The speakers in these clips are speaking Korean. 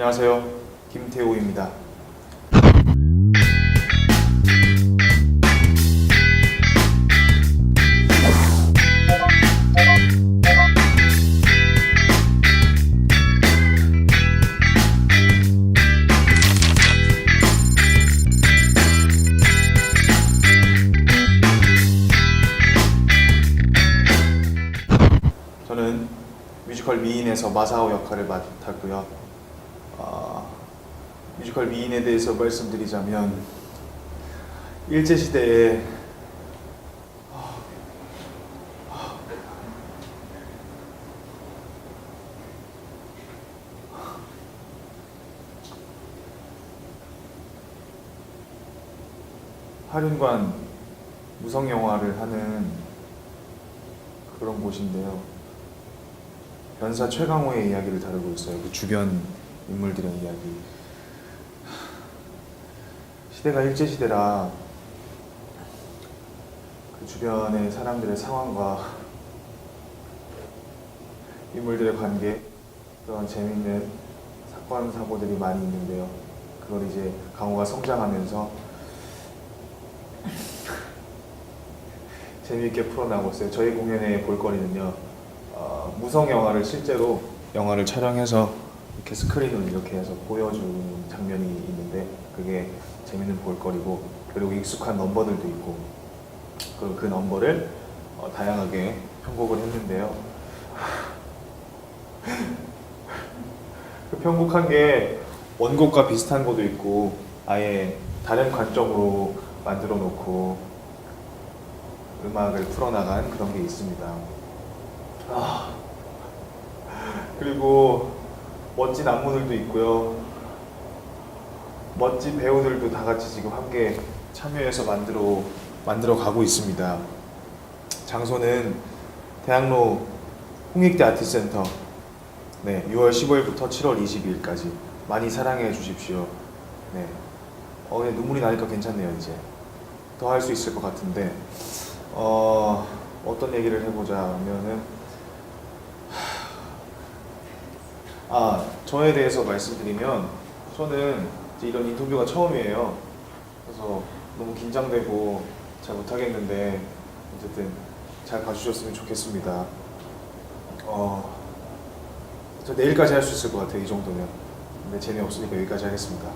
안녕하세요. 김태호입니다. 저는 뮤지컬 미인에서 마사오 역할을 맡았고요. 어, 뮤지컬 미인에 대해서 말씀드리자면 일제 시대에 하륜관 무성 영화를 하는 그런 곳인데요. 변사 최강호의 이야기를 다루고 있어요. 그 주변 인물들의 이야기. 시대가 일제 시대라 그 주변의 사람들의 상황과 인물들의 관계 그런 재밌는 사건 사고들이 많이 있는데요. 그걸 이제 강호가 성장하면서 재미있게 풀어나고 있어요. 저희 공연의 볼거리는요. 어, 무성 영화를 실제로 영화를 촬영해서 이렇게 스크린을 이렇게 해서 보여주는 장면이 있는데 그게 재밌는 볼거리고 그리고 익숙한 넘버들도 있고 그, 그 넘버를 어, 다양하게 편곡을 했는데요. 그 편곡한 게 원곡과 비슷한 것도 있고 아예 다른 관점으로 만들어 놓고 음악을 풀어나간 그런 게 있습니다. 아, 그리고 멋진 안무들도 있고요. 멋진 배우들도 다 같이 지금 함께 참여해서 만들어 만들어 가고 있습니다. 장소는 대학로 홍익대 아트센터. 네, 6월 15일부터 7월 22일까지 많이 사랑해 주십시오. 네, 어, 눈물이 나니까 괜찮네요 이제 더 할 수 있을 것 같은데 어, 어떤 얘기를 해보자면은 아, 저에 대해서 말씀드리면 저는 이제 이런 인터뷰가 처음이에요. 그래서 너무 긴장되고 잘 못하겠는데 어쨌든 잘 봐주셨으면 좋겠습니다. 어, 저 내일까지 할 수 있을 것 같아요. 이 정도면. 근데 재미없으니까 여기까지 하겠습니다.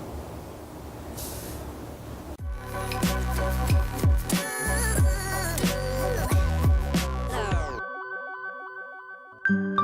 음.